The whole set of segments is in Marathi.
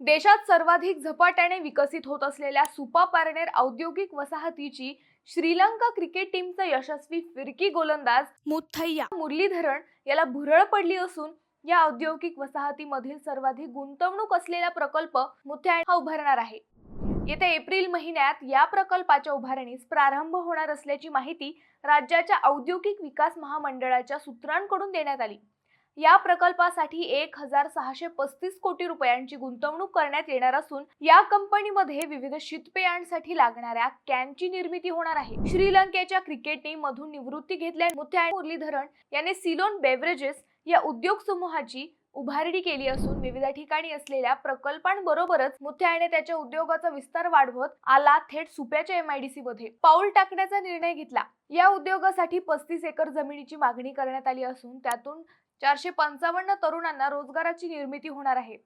देशात सर्वाधिक झपाट्याने विकसित होत असलेल्या सुपा पारनेर औद्योगिक वसाहतीची श्रीलंका क्रिकेट टीमचा यशस्वी फिरकी गोलंदाज मुथय्या. मुरलीधरन याला भुरळ पडली असून या औद्योगिक वसाहतीमधील सर्वाधिक गुंतवणूक असलेला प्रकल्प मुथ्याळ हा उभारणार आहे. येत्या एप्रिल महिन्यात या प्रकल्पाच्या उभारणीस प्रारंभ होणार असल्याची माहिती राज्याच्या औद्योगिक विकास महामंडळाच्या सूत्रांकडून देण्यात आली. या प्रकल्पासाठी एक हजार सहाशे पस्तीस कोटी रुपयांची गुंतवणूक करण्यात येणार असून या कंपनीमध्ये विविध शीतपेयांसाठी लागणाऱ्या कॅनची निर्मिती होणार आहे. श्रीलंकेच्या क्रिकेट टीम मधून निवृत्ती घेतल्या मुथ्या मुरलीधरन याने सिलोन बेव्हरेजेस या उद्योग समूहाची उभारणी केली असून विविध ठिकाणी असलेल्या प्रकल्पांबरोबरच मुथ्याने त्याच्या उद्योगाचा विस्तार वाढवत आला थेट सुप्याच्या एमआयडीसी मध्ये. पाऊल टाकण्याचा निर्णय घेतला. या उद्योगासाठी पस्तीस एकर जमिनीची मागणी करण्यात आली असून त्यातून चारशे पंचावन्न तरुणांना रोजगाराची निर्मिती होणार आहे.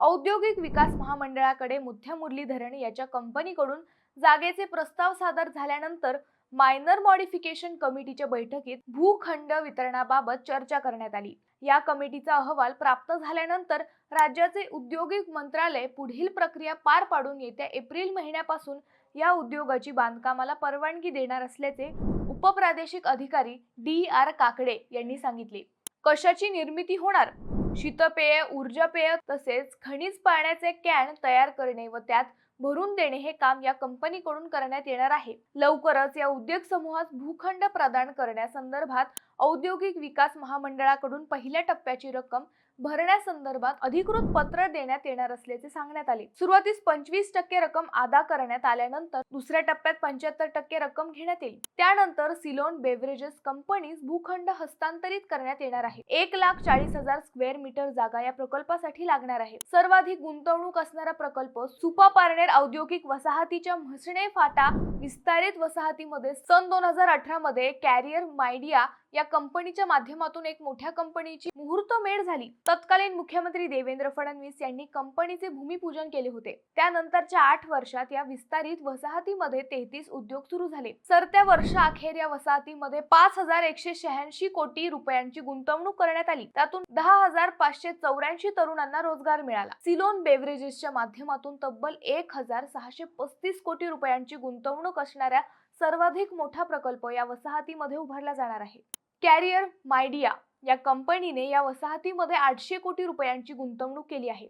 औद्योगिक विकास महामंडळाकडे मुथ्या मुरलीधरण याच्या कंपनीकडून जागेचे प्रस्ताव सादर झाल्यानंतर मायनर मॉडिफिकेशन कमिटीच्या बैठकीत भूखंड वितरणाबाबत चर्चा करण्यात आली. या कमिटीचा अहवाल प्राप्त झाल्यानंतर राज्याचे औद्योगिक मंत्रालय पुढील प्रक्रिया पार पाडून येत्या एप्रिल महिन्यापासून या उद्योगाची बांधकामाला परवानगी देणार असल्याचे उपप्रादेशिक अधिकारी डी आर काकडे यांनी सांगितले. कशाची निर्मिती होणार? शीतपेय ऊर्जापेय तसेच खनिज पाण्याचे कॅन तयार करणे व त्यात भरून देणे हे काम या कंपनीकडून करण्यात येणार आहे. लवकरच या उद्योग समूहास भूखंड प्रदान करण्यासंदर्भात औद्योगिक विकास महामंडळाकडून पहिल्या टप्प्याची रक्कम भरण्यासंदर्भात अधिकृत पत्र देण्यात येणार असल्याचे सांगण्यात आले. सुरुवातीस पंचवीस टक्के रक्कम अदा करण्यात आल्यानंतर दुसऱ्या टप्प्यात पंच्याहत्तर टक्के रक्कम घेण्यात येईल. त्यानंतर सिलोन बेव्हरेजेस कंपनीस भूखंड हस्तांतरित करण्यात येणार आहे. एक लाख चाळीस हजार स्क्वेअर मीटर जागा या प्रकल्पासाठी लागणार आहे. सर्वाधिक गुंतवणूक असणारा प्रकल्प सुपा पारनेर औद्योगिक वसाहतीच्या म्हसणे फाटा विस्तारित वसाहतीमध्ये सन दोन हजार अठरा मध्ये कॅरियर मायडिया या कंपनीच्या माध्यमातून एक मोठ्या कंपनीची मुहूर्तमेढ झाली. तत्कालीन मुख्यमंत्री देवेंद्र फडणवीस यांनी कंपनीचे भूमिपूजन केले होते. त्यानंतरच्या आठ वर्षात या विस्तारित वसाहतीमध्ये तेहतीस उद्योग सुरू झाले. सरत्या वर्षाअखेर या वसाहतीमध्ये पाच हजार एकशे शहाऐंशी कोटी रुपयांची गुंतवणूक करण्यात आली. त्यातून दहा हजार पाचशे चौऱ्याऐंशी तरुणांना रोजगार मिळाला. सिलोन बेव्हरेजेसच्या माध्यमातून तब्बल एक हजार सहाशे पस्तीस कोटी रुपयांची गुंतवणूक असणाऱ्या सर्वाधिक मोठा प्रकल्प या वसाहतीमध्ये उभारला जाणार आहे. कॅरियर मायडिया या कंपनीने या वसाहतीमध्ये आठशे कोटी रुपयांची गुंतवणूक केली आहे.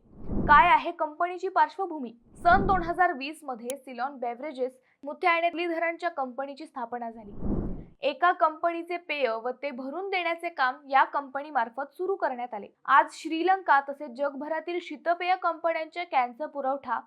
काय आहे कंपनीची पार्श्वभूमी? सन दोन हजार वीसमध्ये सिलॉन बेव्हरेजेस मुथ्याने धरणच्या कंपनीची स्थापना झाली. एका कंपनीचे पेय व ते भरून देण्याचे काम या कंपनी मार्फत सुरू करण्यात आले. आज श्रीलंका तसेच जगभरातील शीतपेय कंपन्यांच्या कॅनचा पुरवठा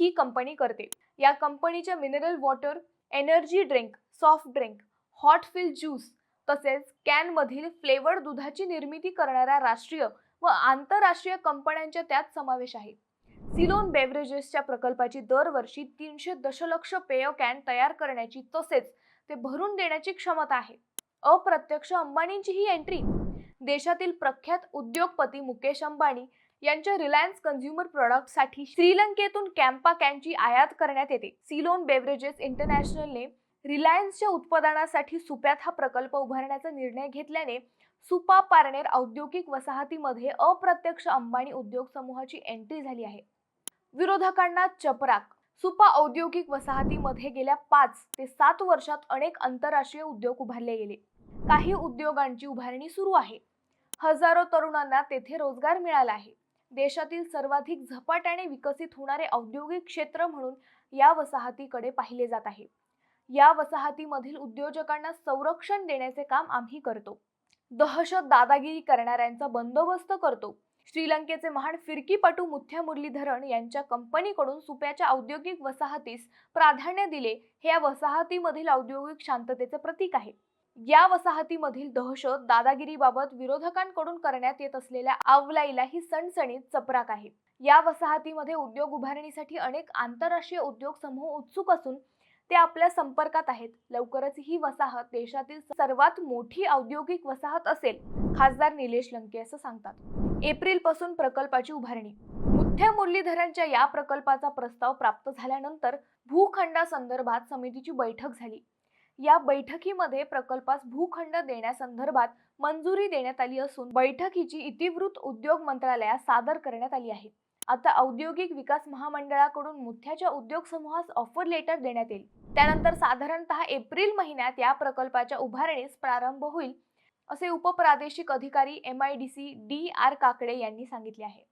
ही कंपनी करते. या कंपनीच्या mineral water energy drink soft drink hot fill juice तसेच कॅनमधील फ्लेवर्ड दुधाची निर्मिती करणाऱ्या राष्ट्रीय व आंतरराष्ट्रीय कंपन्यांच्या त्यात समावेश आहे. सिलोन बेव्हरेजेसच्या प्रकल्पाची दरवर्षी तीनशे दशलक्ष पेय कॅन तयार करण्याची तसेच ते भरून देण्याची क्षमता आहे. अप्रत्यक्ष अंबानींची ही एंट्री देशातील प्रख्यात उद्योगपती मुकेश अंबानी यांच्या रिलायन्स कन्झ्युमर प्रॉडक्टसाठी श्रीलंकेतून कॅम्पा कॅनची आयात करण्यात येते. सिलोन बेव्हरेजेस इंटरनॅशनलने रिलायन्सच्या उत्पादनासाठी सुप्यात हा प्रकल्प उभारण्याचा निर्णय घेतल्याने सुपा पारनेर औद्योगिक वसाहतीमध्ये अप्रत्यक्ष अंबानी उद्योग समूहाची एंट्री झाली आहे. विरोधकांना चपराक. सुपा औद्योगिक वसाहतीमध्ये गेल्या पाच ते सात वर्षात अनेक आंतरराष्ट्रीय उद्योग उभारले गेले. काही उद्योगांची उभारणी सुरू आहे. हजारो तरुणांना तेथे रोजगार मिळाला आहे. देशातील सर्वाधिक झपाट्याने विकसित होणारे औद्योगिक क्षेत्र म्हणून या वसाहतीकडे पाहिले जात आहे. या वसाहतीमधील उद्योजकांना संरक्षण देण्याचे काम आम्ही करतो. दहशत दादागिरी करणाऱ्यांचा बंदोबस्त करतो. श्रीलंकेचे महान फिरकीपटू मुथ्या मुरलीधरन यांच्या कंपनीकडून सुप्याच्या औद्योगिक वसाहतीस प्राधान्य दिले. हे या वसाहतीमधील औद्योगिक शांततेचे प्रतीक आहे. या वसाहतीमधील दहशत दादागिरीबाबत विरोधकांकडून करण्यात येत असलेल्या आवलाईला ही सणसणीत चपराक आहे. या वसाहतीमध्ये उद्योग उभारणीसाठी अनेक आंतरराष्ट्रीय उद्योग समूह उत्सुक असून ते आपल्या संपर्कात आहेत. लवकरच ही वसाहत देशातील सर्वात मोठी औद्योगिक वसाहत असेल खासदार निलेश लंके असं सांगतात. एप्रिलपासून प्रकल्पाची उभारणी. मुठ्या मुरलीधरांच्या या प्रकल्पाचा प्रस्ताव प्राप्त झाल्यानंतर भूखंडासंदर्भात समितीची बैठक झाली. या बैठकीमध्ये प्रकल्पास भूखंड देण्यासंदर्भात मंजुरी देण्यात आली असून बैठकीची इतिवृत्त उद्योग मंत्रालयात सादर करण्यात आली आहे. आता औद्योगिक विकास महामंडळाकडून मुथ्याच्या उद्योग समूहास ऑफर लेटर देण्यात येईल. त्यानंतर साधारणतः एप्रिल महिन्यात या प्रकल्पाच्या उभारणीस प्रारंभ होईल असे उपप्रादेशिक अधिकारी M I D C D R Kakade यांनी सांगितले आहे.